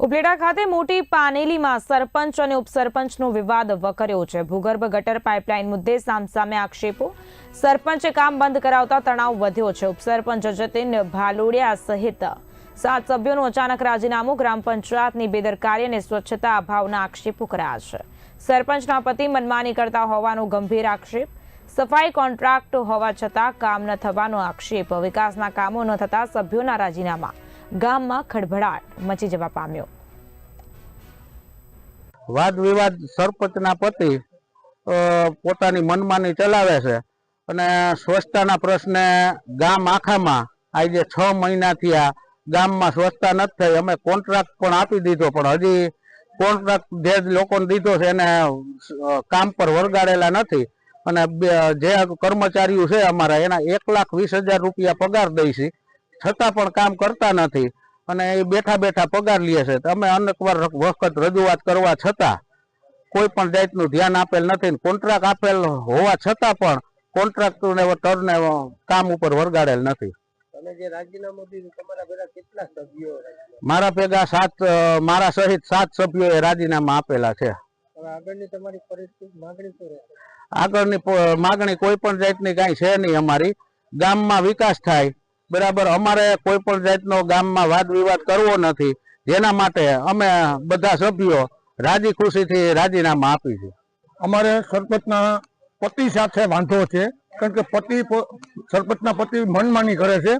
ઉપલેટા ખાતે મોટી પાનેલીમાં સરપંચ અને ઉપસરપંચનો વિવાદ વકર્યો છે. ભૂગર્ભ ગટર પાઇપલાઇન મુદ્દે સામસામે આક્ષેપો. સરપંચે કામ બંધ કરાવતા તણાવ વધ્યો છે. ઉપસરપંચ જતીન ભાલોડિયા સહિત સાત સભ્યોનું અચાનક રાજીનામું, ગ્રામ પંચાયતની બેદરકારી અને સ્વચ્છતા અભાવના આક્ષેપો કર્યા છે. સરપંચના પતિ મનમાની કરતા હોવાનો ગંભીર આક્ષેપ. સફાઈ કોન્ટ્રાક્ટ હોવા છતાં કામ ન થવાનો આક્ષેપ. વિકાસના કામો ન થતા સભ્યોના રાજીનામા. ગામમાં ખળભળાટ મચી જવા પામ્યો. વાદ વિવાદ સરપંચના પતિ પોતાની મનમાની ચલાવે છે અને સ્વચ્છતાના પ્રશ્ને ગામ આખામાં આજે છ મહિનાથી આ ગામમાં સ્વચ્છતા નથી થઈ. અમે કોન્ટ્રાક્ટ પણ આપી દીધો, પણ હજી કોન્ટ્રાક્ટ જે લોકોને દીધો છે એને કામ પર વળગાડેલા નથી. અને જે કર્મચારીઓ છે અમારા, એના એક લાખ વીસ હજાર રૂપિયા પગાર દઈ છતાં પણ કામ કરતા નથી. અને એ બેઠા બેઠા પગાર લે છે. અમે અનેક વાર વખત રજૂઆત કરવા છતાં કોઈ પણ જાતનું ધ્યાન આપેલ નથી કોન્ટ્રાક્ટ આપેલ હોવા છતાં પણ કોન્ટ્રાક્ટરને ટર્ને કામ ઉપર વરગાડેલ નથી. તમે જે રાજીનામું તમારા બધા કેટલા સભ્યો મારા ભેગા સાત મારા સહિત સાત સભ્યોએ રાજીનામા આપેલા છે. આગળની માગણી કોઈ પણ જાતની કાંઈ છે નહીં અમારી. ગામમાં વિકાસ થાય બરાબર, અમારે કોઈ પણ જાતનો ગામમાં વાદ વિવાદ કરવો નથી. જેના માટે અમે બધા સભ્યો રાજી ખુશીથી રાજીનામા આપી છે. અમારે સરપંચના પતિ સાથે વાંધો છે, કારણ કે પતિ સરપંચના પતિ મનમાની કરે છે.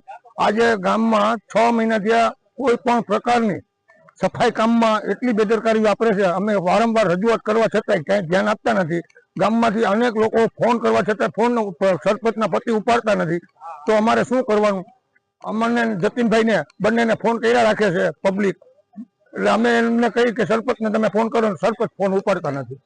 આજે ગામમાં છ મહિનાથી આ કોઈ પણ પ્રકારની સફાઈ કામમાં એટલી બેદરકારી વાપરે છે. અમે વારંવાર રજૂઆત કરવા છતાંય ક્યાંય ધ્યાન આપતા નથી. ગામમાંથી અનેક લોકો ફોન કરવા છતાં ફોન સરપંચના પતિ ઉપાડતા નથી. તો અમારે શું કરવાનું? અમને જતીનભાઈને બંનેને ફોન કર્યા રાખે છે પબ્લિક એટલે અમે એમને કહી કે સરપંચને તમે ફોન કરો સરપંચ ફોન ઉપાડતા નથી.